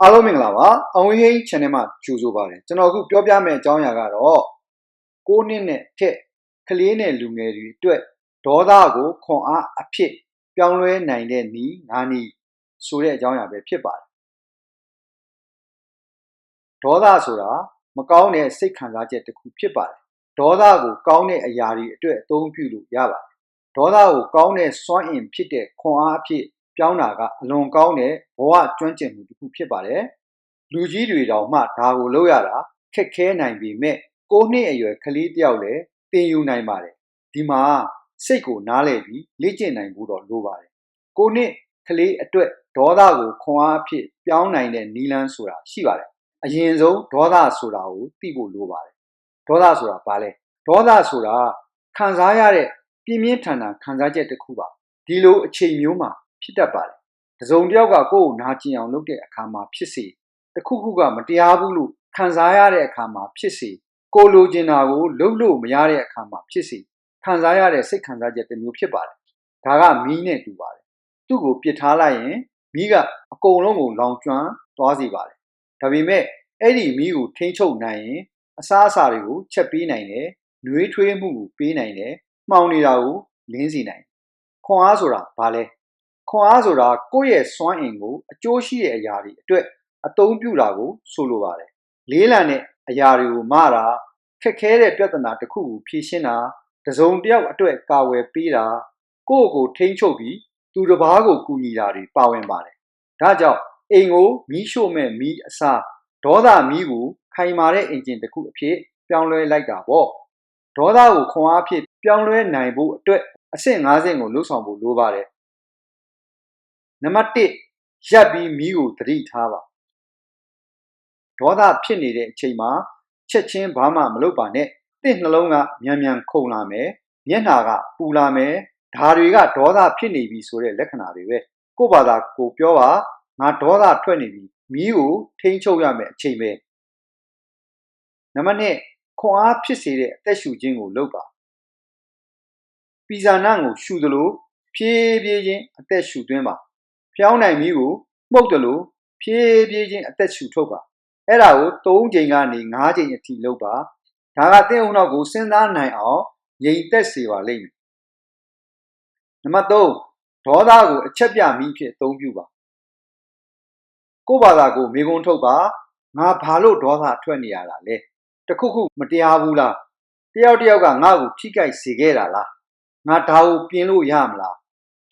အားလုံးမင်္ဂလာပါအောင်ဟိန်း channel မှာကြိုဆိုပါတယ်ကျွန်တော်အခုပြောပြမယ့်အကြောင်းအရာကတော့6နှစ်နဲ့ထက်ကလေးနဲ့လူငယ်တွေအတွက်ဒေါသကိုခွန်အားအဖြစ်ပြောင်းလဲနိုင်တဲ့နီးငါးနီးဆိုတဲ့အကြောင်းအရာပဲဖြစ်ပါတယ်ဒေါသဆိုတာမကောင်းတဲ့စိတ်ခံစားချက်တစ်ခုဖြစ်ပါတယ်ဒေါသကိုကောင်းတဲ့အရာတွေအတွက်အသုံးပြုလို့ရပါတယ်ဒေါသကိုကောင်းတဲ့စွမ်းအင်ဖြစ်တဲ့ခွန်အားအဖြစ် ပြောင်းတာကအလွန်ကောင်းတဲ့ဘဝကျွမ်းကျင်မှုတစ်ခုဖြစ်ပါတယ်။လူကြီးတွေတောင်မှဒါကိုလုပ်ရတာခက်ခဲနိုင်ပေမဲ့ကိုနှစ်အရွယ်ကလေးတယောက်လည်းသင်ယူနိုင်ပါတယ်။ဒီမှာစိတ်ကိုနားလည်ပြီးလေ့ကျင့်နိုင်ဖို့တော့လိုပါတယ်။ကိုနှစ်ကလေးအတွက်ဒေါသကိုခွန်အားအဖြစ်ပြောင်းနိုင်တဲ့နီလန်းဆိုတာရှိပါတယ်။အရင်ဆုံးဒေါသဆိုတာကိုသိဖို့လိုပါတယ်။ဒေါသဆိုတာဘာလဲ။ဒေါသဆိုတာခံစားရတဲ့ပြင်းပြင်းထန်ထန်ခံစားချက်တစ်ခုပါ။ဒီလိုအချိန်မျိုးမှာ ဖြစ်တတ်ပါတယ်။တစုံတစ်ယောက်ကကိုယ့်ကိုနာကျင်အောင်လုပ်တဲ့အခါမှာဖြစ်စေတခုခုကမတရားဘူးလို့ခံစားရတဲ့အခါမှာဖြစ်စေကိုလိုချင်တာကိုလုပ်လို့မရတဲ့အခါမှာဖြစ်စေခံစားရတဲ့စိတ်ခံစားချက်တစ်မျိုးဖြစ်ပါတယ်။ဒါကမီးနဲ့တူပါတယ်။သူ့ကိုပစ်ထားလိုက်ရင်မီးကအကုန်လုံးကိုလောင်ကျွမ်းသွားစေပါတယ်။ဒါပေမဲ့အဲ့ဒီမီးကိုထိန်းချုပ်နိုင်ရင်အစားအစာတွေကိုချက်ပေးနိုင်တယ်၊နှွေးထွေးမှုကိုပေးနိုင်တယ်၊မှောင်နေတာကိုလင်းစေနိုင်တယ်။ခွန်အားဆိုတာဘာလဲ။ ခွန်အားဆိုတာကိုယ့်ရဲ့စွမ်းအင်ကိုအကျိုးရှိတဲ့အရာတွေအတွက်အသုံးပြုတာကိုဆိုလိုပါတယ်လေးလံတဲ့အရာတွေကိုမတာခက်ခဲတဲ့ပြဿနာတစ်ခုကိုဖြေရှင်းတာတစုံတစ်ယောက်အတွက်ကာဝယ်ပေးတာကိုယ့်ကိုထိန်းချုပ်ပြီးသူတစ်ပါးကိုကူညီတာတွေပါဝင်ပါတယ်ဒါကြောင့်အိမ်ကိုမီးရှို့မဲ့မီးအစားဒေါသမီးကိုခိုင်မာတဲ့အင်ဂျင်တစ်ခုအဖြစ်ပြောင်းလဲလိုက်တာပေါ့ဒေါသကိုခွန်အားဖြင့်ပြောင်းလဲနိုင်ဖို့အတွက်အဆင့်၅ဆင့်ကိုလှုပ်ဆောင်ဖို့လိုပါတယ် နံပါတ်1ရပ်ပြီးမီးကိုသတိထားပါဒေါသဖြစ်နေတဲ့အချိန်မှာချက်ချင်းဘာမှမလုပ်ပါနဲ့တင့်နှလုံးကမြန်မြန်ခုန်လာမယ်မျက်နှာကပူလာမယ်ဒါတွေကဒေါသဖြစ်နေပြီဆိုတဲ့လက္ခဏာတွေပဲကိုယ့်ဘာသာကိုပြောပါငါဒေါသထွက်နေပြီမီးကိုထိန်းချုပ်ရမယ်အချိန်ပဲနံပါတ်2ခွန်အားဖြစ်စေတဲ့အသက်ရှူခြင်းကိုလုပ်ပါပီဇာနံကိုရှူသလိုဖြည်းဖြည်းချင်းအသက်ရှူသွင်းပါ ဖျောင်းနိုင်မီးကိုမှုတ်တယ်လို့ဖြည်းဖြည်းချင်းအသက်ရှူထုတ်ပါအဲ့ဒါကို၃ချိန်ကနေ၅ချိန်အထိလုပ်ပါဒါကတင့်ဦးနောက်ကိုစဉ်းစားနိုင်အောင်ငြိမ်သက်စေပါလိမ့်မယ်နံပါတ်3ဒေါသကိုအချက်ပြမီးဖြစ်အသုံးပြုပါကိုယ့်ဘာသာကိုမိကုံးထုတ်ပါငါဘာလို့ဒေါသထွက်နေရတာလဲတခုခုမတရားဘူးလားတယောက်တယောက်ကငါ့ကိုထိကြိုက်စေခဲ့တာလားငါဒါကိုပြင်လို့ရမလား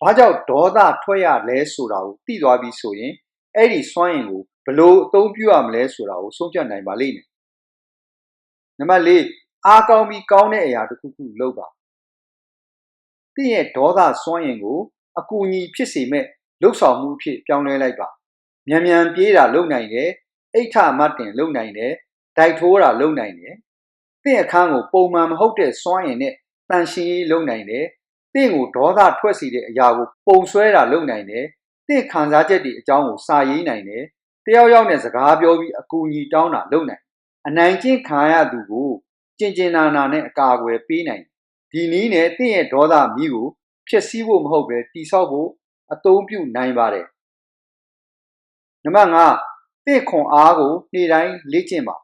ဘာကြောင့်ဒေါသထွက်ရလဲဆိုတာကိုသိသွားပြီဆိုရင်အဲ့ဒီစွမ်းအင်ကိုဘလို့အသုံးပြုရမလဲဆိုတာကိုဆုံးဖြတ်နိုင်ပါလိမ့်မယ်။နံပါတ်၄အားကောင်းပြီးကောင်းတဲ့အရာတစ်ခုခုလုပ်ပါ။တင့်ရဲ့ဒေါသစွမ်းအင်ကိုအကူအညီဖြစ်စေမဲ့လှုပ်ဆောင်မှုအဖြစ်ပြောင်းလဲလိုက်ပါ။မြန်မြန်ပြေးတာလုပ်နိုင်တယ်။အိဋ္ဌမတ်တင်လုပ်နိုင်တယ်။ဒိုက်ထိုးတာလုပ်နိုင်တယ်။တင့်အခန်းကိုပုံမှန်မဟုတ်တဲ့စွမ်းအင်နဲ့တန်ရှင်းရေးလုပ်နိုင်တယ် တင့်ကိုဒေါသထွက်စေတဲ့အရာကိုပုံဆွဲတာလုပ်နိုင်တယ်တင့်ခံစားချက်တွေအကြောင်းကိုစာရေးနိုင်တယ်တယောက်ယောက်နဲ့စကားပြောပြီးအကူအညီတောင်းတာလုပ်နိုင်အနိုင်ကျင့်ခံရသူကိုကျင်ကျင်နာနာနဲ့အကာအကွယ်ပေးနိုင်ဒီနည်းနဲ့တင့်ရဲ့ဒေါသမီးကိုဖျက်ဆီးဖို့မဟုတ်ပဲတိဆောက်ဖို့အသုံးပြုနိုင်ပါတယ်နံပါတ်5တင့်ခွန်အားကိုနေ့တိုင်းလေ့ကျင့်ပါ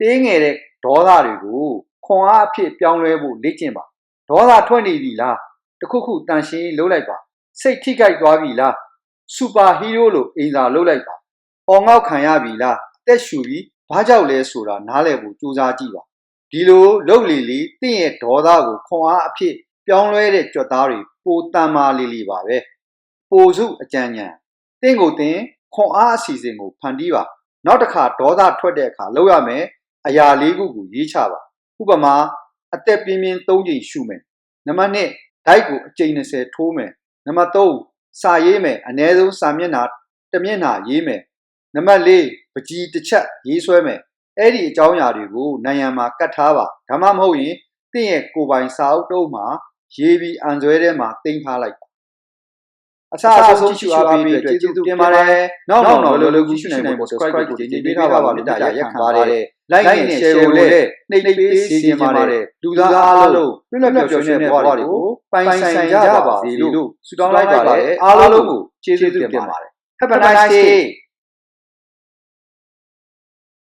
တင်းငယ်တဲ့ဒေါသတွေကိုခွန်အားအဖြစ်ပြောင်းလဲဖို့လေ့ကျင့်ပါ ဒေါသထွက်နေပြီလားတခုခုတန်ရှင်းလုပ်လိုက်ပါစိတ်ထိခိုက်သွားပြီလားစူပါဟီးရိုးလိုအင်စာလုပ်လိုက်ပါအော်ငေါက်ခံရပြီလားအသက်ရှူပြီးဘာကြောက်လဲဆိုတာနားလည်ဖို့ကြိုးစားကြည့်ပါဒီလိုလုပ်လေလေတင့်ရဲ့ဒေါသကိုခွန်အားအဖြစ်ပြောင်းလဲတဲ့ကြွက်သားတွေပိုတန်မာလေလေပါပဲပိုစုအကြံဉာဏ်တင့်ကိုတင်ခွန်အားအစီအစဉ်ကိုဖန်တီးပါနောက်တစ်ခါဒေါသထွက်တဲ့အခါလုပ်ရမယ်အရာလေးခုကိုရေးချပါဥပမာ အသက်ပြင်းပြင်း၃ချိန်ရှုမယ်နံပါတ်2ဒိုက်ကိုအချိန်20ထိုးမယ်နံပါတ်3စာရေးမယ်အနည်းဆုံးစာမျက်နှာတစ်မျက်နှာရေးမယ်နံပါတ်4ပကြီးတစ်ချက်ရေးဆွဲမယ်အဲ့ဒီအကြောင်းအရာတွေကိုနိုင်ရန်မှာကတ်ထားပါဒါမှမဟုတ်ရင်တင့်ရဲ့ကိုယ်ပိုင်စာအုပ်တုံးမှာရေးပြီးအန်ဆွဲထဲမှာတင်ထားလိုက်ပါအစားအဆုံးကြည့်ရှုအားပေးပြီးကျေးဇူးတင်ပါတယ်နောက်နောက်တော့လောလောကူကြည့်ရှုနိုင်ဖို့ subscribe ကိုကြည့်ပေးထားပါမေတ္တာရက်ခံပါတယ် like နဲ့ share ကိုလည်းနှိပ်ပေးစီစဉ်ပါတယ်လူသားအားလုံးလွတ်လပ်ပျော်ရွှင်တဲ့ဘဝတွေကိုပိုင်ဆိုင်ကြပါစေလို့ဆုတောင်းလိုက်ပါတယ်အားလုံးကိုကျေးဇူးတင်ပါတယ် Have a nice day